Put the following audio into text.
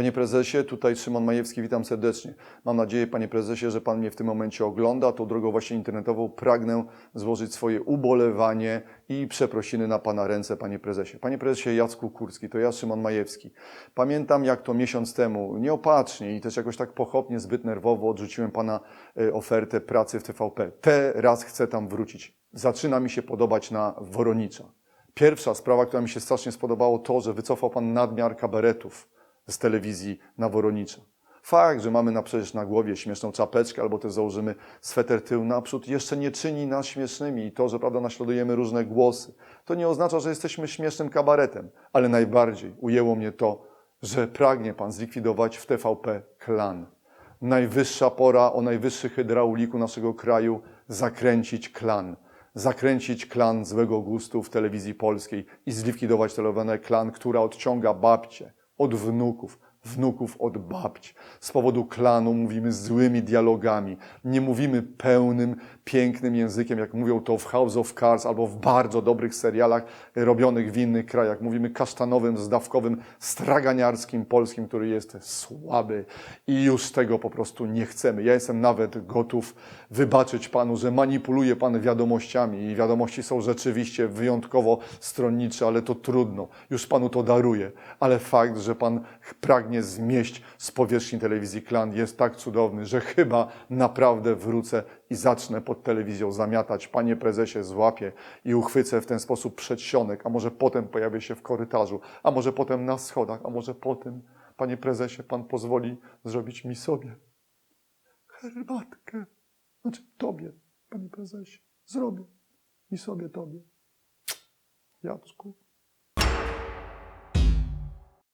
Panie prezesie, tutaj Szymon Majewski, witam serdecznie. Mam nadzieję, panie prezesie, że pan mnie w tym momencie ogląda. Tą drogą właśnie internetową pragnę złożyć swoje ubolewanie i przeprosiny na pana ręce, panie prezesie. Panie prezesie Jacku Kurski, to ja, Szymon Majewski. Pamiętam, jak to miesiąc temu nieopatrznie i też jakoś tak pochopnie, zbyt nerwowo odrzuciłem pana e, ofertę pracy w TVP. Teraz chcę tam wrócić. Zaczyna mi się podobać na Woronicza. Pierwsza sprawa, która mi się strasznie spodobało, to, że wycofał pan nadmiar kabaretów z telewizji na Woronicza. Fakt, że mamy na przecież na głowie śmieszną czapeczkę albo też założymy sweter tył naprzód, jeszcze nie czyni nas śmiesznymi i to, że prawda, naśladujemy różne głosy, to nie oznacza, że jesteśmy śmiesznym kabaretem, ale najbardziej ujęło mnie to, że pragnie pan zlikwidować w TVP klan. Najwyższa pora o najwyższych hydrauliku naszego kraju zakręcić klan. Zakręcić klan złego gustu w telewizji polskiej i zlikwidować telewizyjny klan, która odciąga babcie od wnuków, wnuków od babci. Z powodu klanu mówimy złymi dialogami, nie mówimy pełnym, pięknym językiem, jak mówią to w House of Cards albo w bardzo dobrych serialach robionych w innych krajach. Mówimy kasztanowym, zdawkowym, straganiarskim polskim, który jest słaby i już tego po prostu nie chcemy. Ja jestem nawet gotów wybaczyć Panu, że manipuluje Pan wiadomościami i wiadomości są rzeczywiście wyjątkowo stronnicze, ale to trudno. Już Panu to daruję. Ale fakt, że Pan pragnie zmieść z powierzchni telewizji klan jest tak cudowny, że chyba naprawdę wrócę i zacznę pod telewizją zamiatać. Panie prezesie, złapię i uchwycę w ten sposób przedsionek, a może potem pojawię się w korytarzu, a może potem na schodach, a może potem, panie prezesie, pan pozwoli zrobić mi sobie herbatkę. Znaczy tobie, panie prezesie, zrobię i sobie tobie. Jacku.